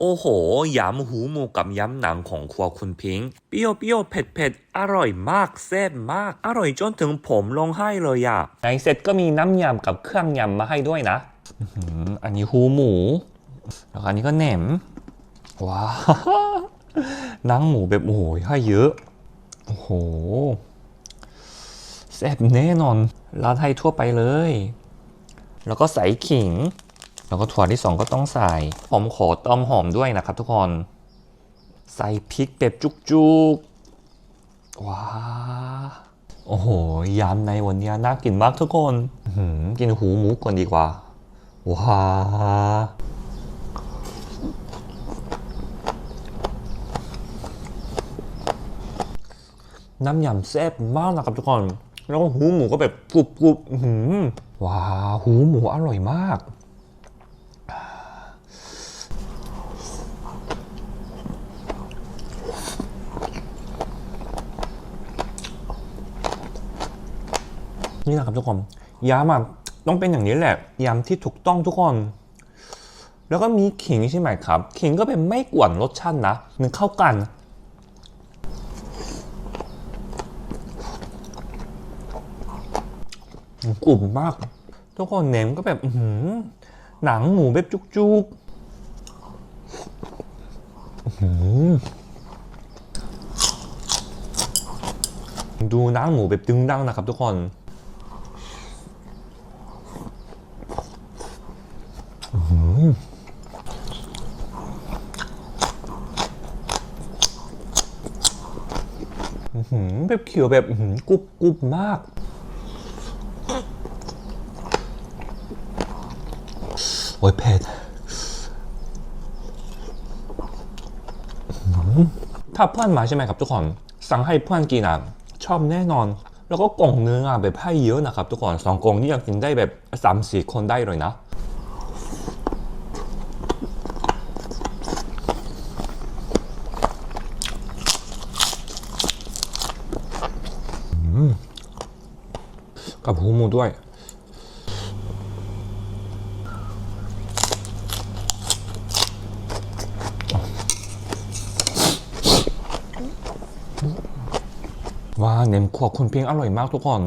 โอ้โหยำหูหมูกับยำหนังของครัวคุณพิงค์เปรี้ยวเปรี้ยวเผ็ดเผ็ดอร่อยมากแซ่บมาก อร่อยจนถึงผมลงให้เลยอะในเซ็ตก็มีน้ำยำกับเครื่องยำมาให้ด้วยนะอันนี้หูหมู แล้วอันนี้ก็แหนม ว้าหนังหมูแบบโอ้โหให้เยอะ โอ้โหแซ่บแน่นอนร้านไทยทั่วไปเลย แล้วก็ใส่ขิง แล้วก็ถั่วที่สองก็ต้องใส่ผมขอต้อมหอมด้วยนะครับ ทุกคน ใส่พริกแบบจุกๆ ว้า โอ้โหยำในวันนี้น่ากินมากทุกคนหือกินหูหมูก่อนดีกว่า ว้าน้ำยำแซ่บมากนะครับทุกคน แล้วก็หูหมูก็แบบกรุบกรุบหือว้าวหูหมูอร่อยมาก นี่นะครับทุกคนยำอะต้องเป็นอย่างนี้แหละยำที่ถูกต้องทุกคน แล้วก็มีขิงใช่ไหมครับขิงก็เป็นไม่กวนรสชาตินะมันเข้ากันกลุ่มมาก ทุกคนเน้มก็แบบหือหนังหมูแบบจุกๆอื้อหือดูหนังหมูแบบดึงดังนะครับทุกคนอื้อหืออื้อหือ แบบเขียวแบบกรุบกรุบมาก โอ้ยเผ็ดถ้าเพื่อนมาใช่ไหมครับทุกคน สั่งให้เพื่อนกินอะชอบแน่นอน แล้วก็กล่องเนื้ออะแบบให้เยอะนะครับทุกคนสองกล่องนี่ยังกินได้แบบสามสี่คนได้เลยนะ กับหูหมูด้วย ว้าเนมขวบคุณเพียงอร่อยมากทุกคน